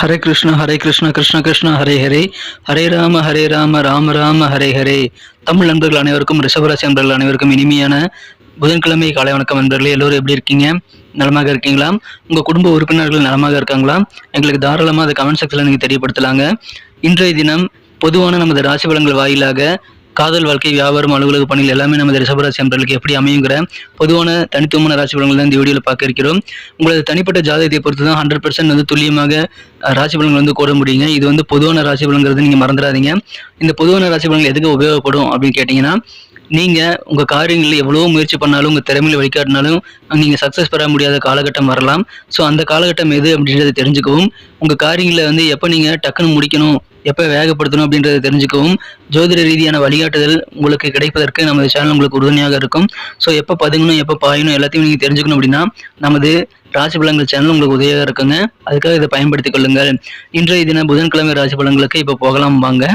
ஹரே கிருஷ்ணா ஹரே கிருஷ்ணா கிருஷ்ண கிருஷ்ண ஹரே ஹரே. ஹரே ராம ஹரே ராம ராம ராம ஹரே ஹரே. தமிழ் நண்பர்கள் அனைவருக்கும் ரிஷபராசி நண்பர்கள் அனைவருக்கும் இனிமையான புதன்கிழமை காலை வணக்கம் நண்பர்களே. எல்லோரும் எப்படி இருக்கீங்க? நலமாக இருக்கீங்களா? உங்கள் குடும்ப உறுப்பினர்கள் நலமாக இருக்காங்களா? எங்களுக்கு தாராளமாக அதை கமெண்ட் செக்ஷனில் நீங்கள் தெரியப்படுத்தலாங்க. இன்றைய தினம் பொதுவான நமது ராசி பலங்கள் வாயிலாக காதல் வாழ்க்கை வியாபாரம் அலுவலக பணிகள் எல்லாமே நமது ரிஷபராசி நண்பர்களுக்கு எப்படி அமையுங்கிற பொதுவான தனித்துவமான ராசி பலன்கள் தான் இந்த வீடியோவில் பார்க்க இருக்கிறோம். உங்களது தனிப்பட்ட ஜாதகத்தை பொறுத்து தான் ஹண்ட்ரட் பர்சன்ட் வந்து துல்லியமாக ராசி பலன்கள் வந்து கோர முடியுங்க. இது வந்து பொதுவான ராசி பலன்கிறது நீங்கள் மறந்துடாதீங்க. இந்த பொதுவான ராசி பலன்கள் எதுக்கு உபயோகப்படும் அப்படின்னு கேட்டிங்கன்னா நீங்கள் உங்கள் காரியங்களில் எவ்வளோ முயற்சி பண்ணாலும் உங்கள் திறமையில் வழிகாட்டினாலும் நீங்கள் சக்ஸஸ் பெற முடியாத காலகட்டம் வரலாம். ஸோ அந்த காலகட்டம் எது அப்படின்றத தெரிஞ்சுக்கவும் உங்கள் காரியங்களை வந்து எப்போ நீங்கள் டக்குன்னு முடிக்கணும் எப்போ வேகப்படுத்தணும் அப்படின்றத தெரிஞ்சுக்கவும் ஜோதிட ரீதியான வழிகாட்டுதல் உங்களுக்கு கிடைப்பதற்கு நமது சேனல் உங்களுக்கு உறுதுணையாக இருக்கும். ஸோ எப்போ பதுங்கணும் எப்போ பாயணும் எல்லாத்தையும் நீங்கள் தெரிஞ்சுக்கணும் அப்படின்னா நமது ராசி பலங்கள் சேனல் உங்களுக்கு உதவியாக இருக்குங்க. அதுக்காக இதை பயன்படுத்திக் கொள்ளுங்கள். இன்றைய தினம் புதன்கிழமை ராசி பலங்களுக்கு இப்போ போகலாம் வாங்க.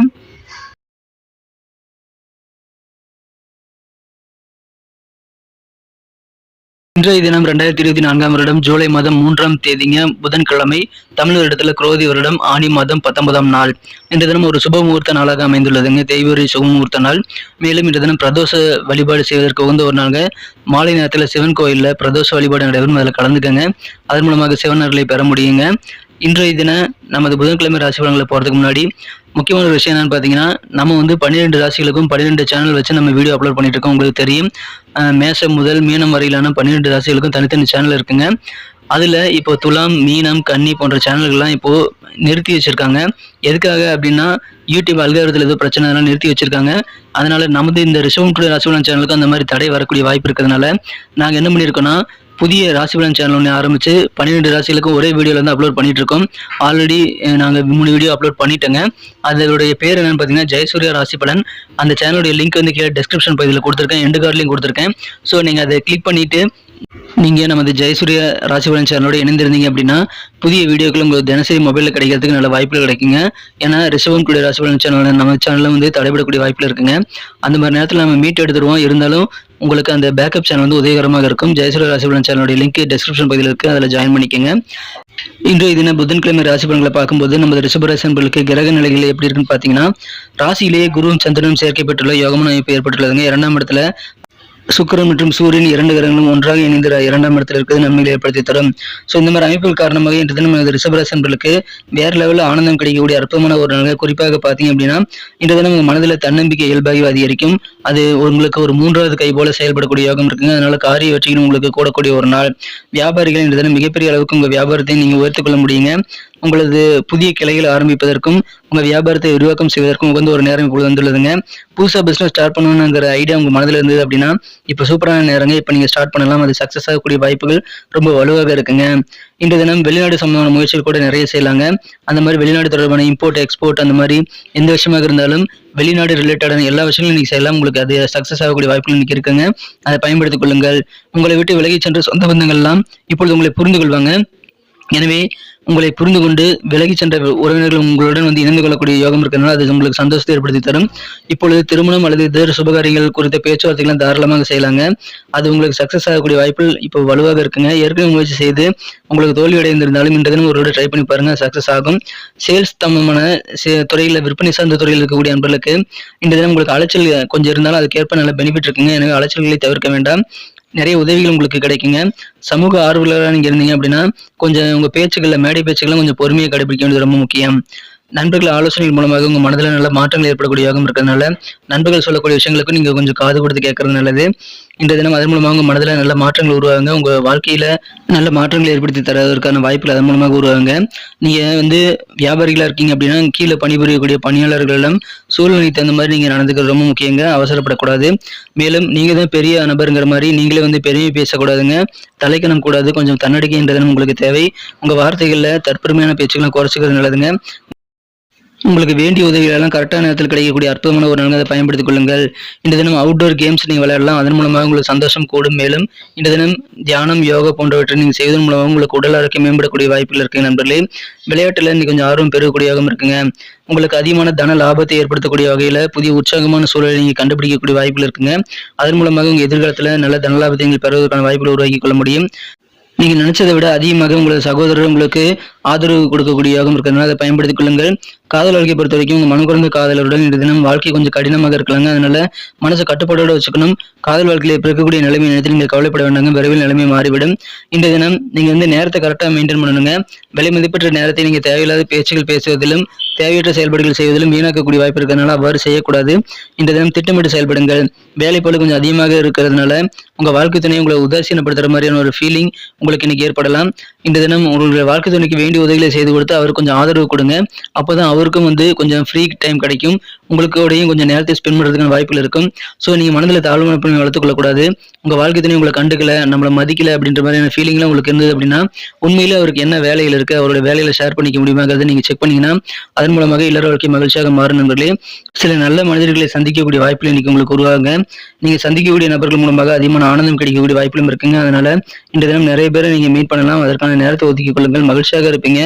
இன்றைய தினம் ரெண்டாயிரத்தி இருபத்தி நான்காம் வருடம் ஜூலை மாதம் மூன்றாம் தேதிங்க புதன்கிழமை தமிழ் வருடத்தில் குரோதி வருடம் ஆணி மாதம் பத்தொன்பதாம் நாள். இன்றைய தினம் ஒரு சுப முகூர்த்த நாளாக அமைந்துள்ளதுங்க தேய்வரி சுப முகூர்த்த நாள். மேலும் இன்றைய தினம் பிரதோஷ வழிபாடு செய்வதற்கு உகந்த ஒரு நாளுங்க. மாலை நேரத்தில் சிவன் கோயிலில் பிரதோஷ வழிபாடு நடைபெறும் அதில் கலந்துக்கங்க. அதன் மூலமாக சிவன் அருளை பெற முடியுங்க. இன்றைய தினம் நமது புதன்கிழமை ராசி பலன்களை போகிறதுக்கு முன்னாடி முக்கியமான ஒரு விஷயம் என்னன்னு பார்த்தீங்கன்னா நம்ம வந்து பன்னிரெண்டு ராசிகளுக்கும் பன்னிரெண்டு சேனல் வச்சு நம்ம வீடியோ அப்லோட் பண்ணிட்டு இருக்கோம். உங்களுக்கு தெரியும். மேசம் முதல் மீனம் வரையிலான பன்னிரெண்டு ராசிகளுக்கும் தனித்தனி சேனல் இருக்குங்க. அதில் இப்போ துலாம் மீனம் கன்னி போன்ற சேனல்கள்லாம் இப்போது நிறுத்தி வச்சுருக்காங்க. எதுக்காக அப்படின்னா யூடியூப் அல்காரத்தில் ஏதோ பிரச்சனை அதெல்லாம் நிறுத்தி வச்சுருக்காங்க. அதனால் நமது இந்த ரிஷவம் டுடே ராசிபலன் சேனலுக்கு அந்த மாதிரி தடை வரக்கூடிய வாய்ப்பு இருக்கிறதுனால நாங்கள் என்ன பண்ணியிருக்கோன்னா புதிய ராசிபலன் சேனல் ஒன்று ஆரம்பித்து பன்னிரெண்டு ராசிகளுக்கும் ஒரே வீடியோவில் வந்து அப்லோட் பண்ணிட்டு இருக்கோம் ஆல்ரெடி நாங்கள் மூணு வீடியோ அப்லோட் பண்ணிட்டேங்க. அதோடைய பேர் என்னன்னு பார்த்தீங்கன்னா ஜெயசூர்யா ராசிபலன் அந்த சேனலுடைய லிங்க் வந்து கீழே டிஸ்கிரிப்ஷன் பகுதியில் கொடுத்துருக்கேன். எண்டு கார்ட்லையும் கொடுத்துருக்கேன். ஸோ நீங்கள் அதை கிளிக் பண்ணிவிட்டு நீங்கள் நமது ஜெயசூரிய ராசிபலன் சேனலோட இணைந்திருந்தீங்க அப்படின்னா புதிய வீடியோக்கள் உங்களுக்கு தினசரி மொபைலில் கிடைக்கிறதுக்கு நல்ல வாய்ப்புகள் கிடைக்குங்க. ஏன்னா ரிஷபம் கூடிய ராசிபலன் சேனல் நம்ம சேனலில் வந்து தடைபடக்கூடிய வாய்ப்புகள் இருக்குங்க. அந்த மாதிரி நேரத்தில் நம்ம மீட் எடுத்துருவோம். இருந்தாலும் உங்களுக்கு அந்த பேக்கப் சேனல் வந்து உதவிகரமாக இருக்கும். ஜெயசூரிய ராசிபலன் சேனலோட லிங்க் டிஸ்கிரிப்ஷன் பகுதியில் இருக்குது அதில் ஜாயின் பண்ணிக்கோங்க. இன்றைய தினம் புதன்கிழமை ராசி பலன்களை பார்க்கும்போது நமது ரிஷபராசி நண்பர்களுக்கு கிரக நிலைகள் எப்படி இருக்குன்னு பார்த்தீங்கன்னா ராசியிலேயே குருவும் சந்திரனும் சேர்க்கை பெற்றுள்ள யோகமான அமைப்பு ஏற்பட்டுள்ளதுங்க. இரண்டாம் இடத்துல சுக்கரன் மற்றும் சூரியன் இரண்டு கிரகங்களும் ஒன்றாக இணைந்து இரண்டாம் இடத்தில் இருக்கிறது நன்மைகளை ஏற்படுத்தி தரும். ஸோ இந்த மாதிரி அமைப்புகள் காரணமாக இன்று தினம் நமது ரிஷபராசி வேறு வேற லெவலில் ஆனந்தம் கிடைக்கக்கூடிய அற்புதமான ஒரு நாள் குறிப்பாக பார்த்தீங்க அப்படின்னா இன்று தினம் உங்கள் மனதில் தன்னம்பிக்கை இயல்பாகவே அதிகரிக்கும். அது உங்களுக்கு ஒரு மூன்றாவது கை போல செயல்படக்கூடிய யோகம் இருக்குங்க அதனால காரிய வெற்றிகள் உங்களுக்கு கூடக்கூடிய ஒரு நாள். வியாபாரிகள் இன்று தினம் மிகப்பெரிய அளவுக்கு உங்கள் வியாபாரத்தை நீங்கள் உயர்த்துக்கொள்ள முடியுங்க. உங்களது புதிய கிளைகள் ஆரம்பிப்பதற்கும் உங்கள் வியாபாரத்தை விரிவாக்கம் செய்வதற்கும் உகந்த ஒரு நேரம் இப்பொழுது வந்துள்ளதுங்க. புதுசாக பிஸ்னஸ் ஸ்டார்ட் பண்ணணுங்கிற ஐடியா உங்கள் மனதில் இருந்தது அப்படின்னா இப்போ சூப்பரான நேரங்க. இப்போ நீங்கள் ஸ்டார்ட் பண்ணலாம். அது சக்ஸஸ் ஆகக்கூடிய வாய்ப்புகள் ரொம்ப வலுவாக இருக்குங்க. இன்று தினம் வெளிநாடு சம்பந்தமான முயற்சிகள் கூட நிறைய செய்யலாங்க. அந்த மாதிரி வெளிநாடு தொடர்பான இம்போர்ட் எக்ஸ்போர்ட் அந்த மாதிரி எந்த விஷயமாக இருந்தாலும் வெளிநாடு ரிலேட்டடான எல்லா விஷயங்களும் நீங்கள் செய்யலாம். உங்களுக்கு அது சக்ஸஸ் ஆகக்கூடிய வாய்ப்புகள் இன்னைக்கு இருக்குங்க. அதை பயன்படுத்திக் கொள்ளுங்கள். உங்களை விட்டு விலகி சென்ற சொந்த பந்தங்கள்லாம் இப்பொழுது உங்களை புரிந்து கொள்வாங்க. எனவே உங்களை புரிந்து கொண்டு விலகி சென்ற உறவினர்கள் உங்களுடன் வந்து இணைந்து கொள்ளக்கூடிய யோகம் இருக்கிறதுனால அது உங்களுக்கு சந்தோஷத்தை ஏற்படுத்தி தரும். இப்பொழுது திருமணம் அல்லது இதர சுபகாரியங்கள் குறித்த பேச்சுவார்த்தைகள் தாராளமாக செய்யலாங்க. அது உங்களுக்கு சக்சஸ் ஆகக்கூடிய வாய்ப்புகள் இப்போ வலுவாக இருக்குங்க. ஏற்கனவே முயற்சி செய்து உங்களுக்கு தோல்வி அடைந்திருந்தாலும் இன்று தினம் ஒரு ட்ரை பண்ணி பாருங்க சக்சஸ் ஆகும். சேல்ஸ் சம்பந்தமான சே- துறையில விற்பனை சார்ந்த துறையில் இருக்கக்கூடிய நண்பர்களுக்கு இந்த தினம் உங்களுக்கு அலைச்சல் கொஞ்சம் இருந்தாலும் அதுக்கேற்ப நல்ல பெனிஃபிட் இருக்குங்க. எனவே அலைச்சல்களை தவிர்க்க வேண்டாம். நிறைய உதவிகள் உங்களுக்கு கிடைக்குங்க. சமூக ஆர்வலராக நீங்கள் இருந்தீங்க அப்படின்னா கொஞ்சம் உங்கள் பேச்சுக்களில் மேடை பேச்சுக்கெல்லாம் கொஞ்சம் பொறுமையை கடைபிடிக்க வேண்டியது ரொம்ப முக்கியம். நண்பர்கள் ஆலோசனைகள் மூலமாக உங்கள் மனதில் நல்ல மாற்றங்கள் ஏற்படக்கூடிய யோகம் இருக்கிறதுனால நண்பர்கள் சொல்லக்கூடிய விஷயங்களுக்கும் நீங்கள் கொஞ்சம் காது கொடுத்து கேட்கறது நல்லது. இந்த தினம் அதன் மூலமாக உங்கள் மனதில் நல்ல மாற்றங்கள் உருவாகுங்க. உங்கள் வாழ்க்கையில் நல்ல மாற்றங்களை ஏற்படுத்தி தரதற்கான வாய்ப்புகள் அதன் மூலமாக உருவாகுங்க. நீங்கள் வந்து வியாபாரிகளாக இருக்கீங்க அப்படின்னா கீழே பணிபுரியக்கூடிய பணியாளர்களிடம் சூழ்நிலைக்கு தகுந்த மாதிரி நீங்கள் நடந்துக்கிறது ரொம்ப முக்கியங்க. அவசரப்படக்கூடாது. மேலும் நீங்கள் தான் பெரிய நபருங்கிற மாதிரி நீங்களே வந்து பெருமை பேசக்கூடாதுங்க. தலைக்கணம் கூடாது. கொஞ்சம் தன்னடிக்கைன்ற தினம் உங்களுக்கு தேவை. உங்கள் வார்த்தைகளில் தற்பெருமையான பேச்சுக்களை குறைச்சிக்கிறது நல்லதுங்க. உங்களுக்கு வேண்டிய உதவிகளெல்லாம் கரெக்டான நேரத்தில் கிடைக்கக்கூடிய அற்புதமான ஒரு நாள் அதை பயன்படுத்திக் கொள்ளுங்கள். இந்த தினம் அவுட்டோர் கேம்ஸ் நீங்கள் விளையாடலாம். அதன் மூலமாக உங்களுக்கு சந்தோஷம் கூடும். மேலும் இந்த தினம் தியானம் யோகா போன்றவற்றை நீங்கள் செய்வதன் மூலமாக உங்களுக்கு உடல் ஆரோக்கியம் மேம்படக்கூடிய வாய்ப்புகள் இருக்கு நண்பர்களே. விளையாட்டில் இன்னைக்கு கொஞ்சம் ஆர்வம் பெருகக்கூடியவாகவும் இருக்குங்க. உங்களுக்கு அதிகமான தன லாபத்தை ஏற்படுத்தக்கூடிய வகையில் புதிய உற்சாகமான சூழலை நீங்கள் கண்டுபிடிக்கக்கூடிய வாய்ப்புகள் இருக்குங்க. அதன் மூலமாக உங்கள் எதிர்காலத்தில் நல்ல தன லாபத்தை நீங்கள் பெறுவதற்கான வாய்ப்புகளை உருவாக்கி கொள்ள முடியும். நீங்கள் நினைச்சதை விட அதிகமாக உங்களது சகோதரர் உங்களுக்கு ஆதரவு கொடுக்கக்கூடிய இருக்கிறதுனால அதை பயன்படுத்திக் கொள்ளுங்கள். காதல் வாழ்க்கையை பொறுத்த வரைக்கும் உங்கள் மனம் காதலருடன் இந்த தினம் வாழ்க்கை கொஞ்சம் கடினமாக இருக்கலாங்க. அதனால மனசை கட்டுப்பாடோடு வச்சுக்கணும். காதல் வாழ்க்கையில பிறக்கக்கூடிய நிலைமை நினைத்து நீங்கள் கவலைப்பட வேண்டாங்க. விரைவில் நிலைமை மாறிவிடும். இந்த தினம் நீங்கள் வந்து நேரத்தை கரெக்டாக மெயின்டைன் பண்ணணுங்க. விலை மதிப்பற்ற நேரத்தை நீங்கள் தேவையில்லாத பேச்சுகள் பேசுவதிலும் தேவையற்ற செயல்பாடுகள் செய்வதிலும் வீணாக்கக்கூடிய வாய்ப்பு இருக்கிறதுனால அவ்வாறு செய்யக்கூடாது. இந்த தினம் திட்டமிட்டு செயல்படுங்கள். வேலைப்பாடு கொஞ்சம் அதிகமாக இருக்கிறதுனால உங்கள் வாழ்க்கை துணை உங்களை உதாசீனப்படுத்துகிற மாதிரியான ஒரு ஃபீலிங் உங்களுக்கு இன்னைக்கு ஏற்படலாம். இந்த தினம் உங்களுடைய வாழ்க்கை துணைக்கு வேண்டிய உதவிகளை செய்து கொடுத்து அவருக்கு கொஞ்சம் ஆதரவு கொடுங்க. அப்போதான் அவருக்கும் வந்து கொஞ்சம் ஃப்ரீ டைம் கிடைக்கும். உங்களுக்கூடையும் கொஞ்சம் நேரத்தை ஸ்பெண்ட் பண்ணுறதுக்கான வாய்ப்புகள் இருக்கும். ஸோ நீங்கள் மனதில் தாழ்வு மனப்பான்மை வளர்த்துக்கொள்ளக்கூடாது உங்கள் வாழ்க்கை துணை உங்களை கண்டுக்கல நம்மளை மதிக்கல அப்படின்ற மாதிரியான ஃபீலிங்லாம் உங்களுக்கு இருந்தது அப்படின்னா உண்மையிலே அவருக்கு என்ன வேலையில் இருக்குது அவரோட வேலையில் ஷேர் பண்ணிக்க முடியுமாங்கிறத நீங்கள் செக் பண்ணிங்கன்னா அதன் மூலமாக இல்லற வாழ்க்கை மகிழ்ச்சியாக மாறும் நண்பர்களே. சில நல்ல மனிதர்களை சந்திக்கக்கூடிய வாய்ப்புகள் இன்னைக்கு உங்களுக்கு உருவாங்க நீங்கள் சந்திக்கக்கூடிய நபர்கள் மூலமாக அதிகமான ஆனந்தம் கிடைக்கக்கூடிய வாய்ப்புகளும் இருக்குங்க. அதனால இந்த தினம் நிறைய பேரை நீங்கள் மீட் பண்ணலாம். அதற்கான நேரத்தை ஒதுக்கிக் கொள்ளுங்கள். மகிழ்ச்சியாக இருப்பீங்க.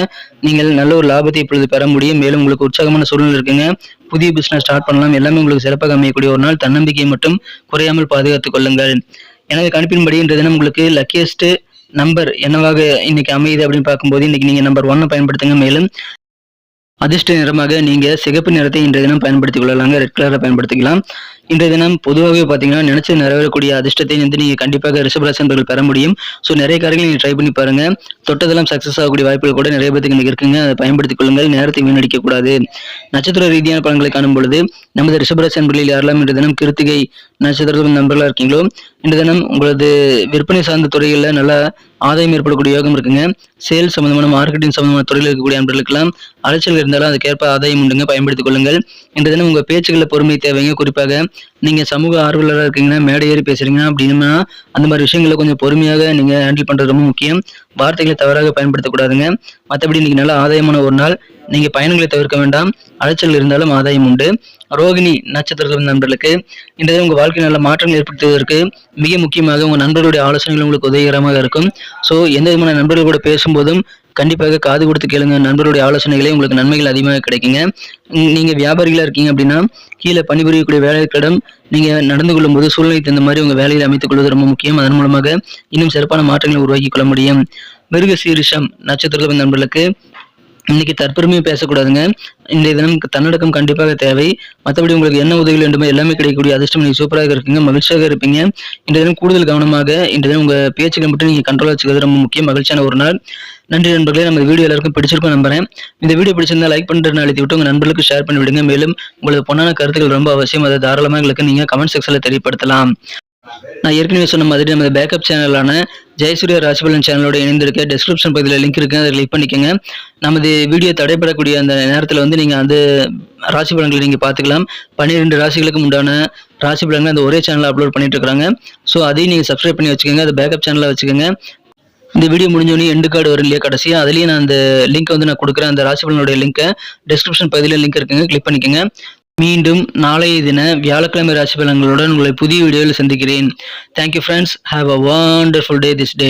நீங்கள் நல்ல ஒரு லாபத்தை இப்பொழுது பெற முடியும். மேலும் உங்களுக்கு உற்சாகமான சூழ்நிலை இருக்குங்க. புதிய பிசினஸ் ஸ்டார்ட் பண்ணலாம். எல்லாமே உங்களுக்கு சிறப்பாக அமையக்கூடிய ஒரு நாள். தன்னம்பிக்கையை மட்டும் குறையாமல் பாதுகாத்துக் கொள்ளுங்கள். எனக்கு கணிப்பின்படி இன்றைய தினம் உங்களுக்கு லக்கியஸ்ட் நம்பர் என்னவாக இன்னைக்கு அமையுது அப்படின்னு பார்க்கும்போது இன்னைக்கு நீங்க நம்பர் ஒன்னை பயன்படுத்துங்க. மேலும் அதிர்ஷ்ட நிறமாக நீங்க சிகப்பு நிறத்தை இன்றைய தினம் பயன்படுத்திக் கொள்ளலாங்க. ரெட் கலரை பயன்படுத்திக்கலாம். இன்றைய தினம் பொதுவாகவே பார்த்தீங்கன்னா நினைச்சு நிறைவேறக்கூடிய அதிர்ஷ்டத்தை வந்து நீங்க கண்டிப்பாக ரிஷபராசன்பர்கள் பெற முடியும். ஸோ நிறைய காரியங்கள் நீங்கள் ட்ரை பண்ணி பாருங்க. தொட்டதெல்லாம் சக்சஸ் ஆகக்கூடிய வாய்ப்புகள் கூட நிறைய பேருக்கு இங்கே இருக்குங்க. அதை பயன்படுத்திக் கொள்ளுங்கள். நேரத்தை வீணடிக்க கூடாது. நட்சத்திர ரீதியான பலன்களை காணும் பொழுது நமது ரிஷபராசன்பர்களில் யாரெல்லாம் இன்றைய தினம் கிருத்திகை நட்சத்திரத்தில் நண்பர்களாக இருக்கீங்களோ இன்றைய தினம் உங்களது விற்பனை சார்ந்த துறைகளில் நல்லா ஆதாயம் ஏற்படக்கூடிய யோகம் இருக்குங்க. சேல்ஸ் சம்பந்தமான மார்க்கெட்டிங் சம்பந்தமான தொழில் இருக்கக்கூடிய நண்பர்களுக்கெல்லாம் அலைச்சல் இருந்தாலும் அதுக்கேற்ப ஆதாயம் உண்டுங்க. பயன்படுத்திக் கொள்ளுங்கள். இன்றைய தினம் உங்க பேச்சுகளில் பொறுமை தேவைங்க. குறிப்பாக நீங்க சமூக ஆர்வலராக இருக்கீங்கன்னா மேடை ஏறி பேசுறீங்க அப்படின்னா அந்த மாதிரி விஷயங்களை கொஞ்சம் பொறுமையாக நீங்க ஹேண்டில் பண்றது ரொம்ப முக்கியம். வார்த்தைகளை தவறாக பயன்படுத்தக்கூடாதுங்க மற்றபடி இன்னைக்கு நல்ல ஆதாயமான ஒரு நாள். நீங்க பயணங்களை தவிர்க்க வேண்டாம். அலைச்சல் இருந்தாலும் ஆதாயம் உண்டு. ரோகிணி நட்சத்திரத்தில் நண்பர்களுக்கு இன்றைய உங்க வாழ்க்கை நல்ல மாற்றங்கள் ஏற்படுத்துவதற்கு மிக முக்கியமாக உங்க நண்பர்களுடைய ஆலோசனைகள் உங்களுக்கு உதவிகரமாக இருக்கும். ஸோ எந்த விதமான நண்பர்கள் கூட பேசும்போதும் கண்டிப்பாக காது கொடுத்து கேளுங்க. நண்பருடைய ஆலோசனைகளே உங்களுக்கு நன்மைகள் அதிகமாக கிடைக்குங்க. நீங்க வியாபாரிகளா இருக்கீங்க அப்படின்னா கீழே பணிபுரியக்கூடிய வேலைகளிடம் நீங்க நடந்து கொள்ளும் போது சூழ்நிலை தகுந்த மாதிரி உங்க வேலையை அமைத்துக் கொள்வது ரொம்ப முக்கியம். அதன் மூலமாக இன்னும் சிறப்பான மாற்றங்களை உருவாக்கி கொள்ள முடியும். மிருக சீரிஷம் நட்சத்திரத்தில் நண்பர்களுக்கு இன்னைக்கு தற்பெருமையை பேசக்கூடாதுங்க. இந்த தினம் தன்னடக்கம் கண்டிப்பாக தேவை. மற்றபடி உங்களுக்கு என்ன உதவி வேண்டுமோ எல்லாமே கிடைக்கக்கூடிய அதிர்ஷ்டம் நீங்கள் சூப்பராக இருக்கீங்க மகிழ்ச்சியாக இருப்பீங்க. இந்த தினம் கூடுதல் கவனமாக இந்த தினம் உங்கள் பேச்சுக்களை மட்டும் நீங்கள் கண்ட்ரோல் வச்சுக்கிறது ரொம்ப முக்கியம் மகிழ்ச்சியான ஒரு நாள். நன்றி நண்பர்களே நம்ம வீடியோ எல்லாருக்கும் பிடிச்சிருக்கும் நம்புறேன். இந்த வீடியோ பிடிச்சிருந்தா லைக் பண்ணுறதுன்னு அழுத்தி விட்டு உங்கள் நண்பர்களுக்கு ஷேர் பண்ணி விடுங்க மேலும் உங்களது பொண்ணான கருத்துக்கள் ரொம்ப அவசியம். அதை தாராளமாக எங்களுக்கு நீங்க கமெண்ட் செக்ஷனில் தெரியப்படுத்தலாம். நான் ஏற்கனவே சொன்ன மாதிரி நம்ம பேக்கப் சேனலான ஜெயசூர்யா ராசிபலன் சேனலோட இணைந்திருக்க டிஸ்கிரிப்ஷன் பகுதியில் லிங்க் இருக்கு. அதை கிளிக் பண்ணிக்கோங்க. நமது வீடியோ தடைப்படக்கூடிய அந்த நேரத்தில் வந்து நீங்கள் அந்த ராசி பலன்களை நீங்கள் பார்த்துக்கலாம். பன்னிரெண்டு ராசிகளுக்கு உண்டான ராசி பலன்கள் அந்த ஒரே சேனலில் அப்லோட் பண்ணிட்டு இருக்காங்க ஸோ அதையும் நீங்கள் சப்ஸ்கிரைப் பண்ணி வச்சுக்கோங்க. அதை பேக்கப் சேனலாக வச்சுக்கோங்க. இந்த வீடியோ முடிஞ்சோடனே எண்டு கார்டு வரும் இல்லையா கடைசியாக அதுலேயும் நான் அந்த லிங்க் வந்து நான் கொடுக்குறேன். அந்த ராசி பலனுடைய லிங்க்கை டிஸ்கிரிப்ஷன் பகுதியில் லிங்க் இருக்குங்க. கிளிக் பண்ணிக்கோங்க. மீண்டும் நாளைய தின வியாழக்கிழமை ராசி பலன்களுடன் உங்களை புதிய வீடியோவில் சந்திக்கிறேன். Thank you friends have a wonderful day this day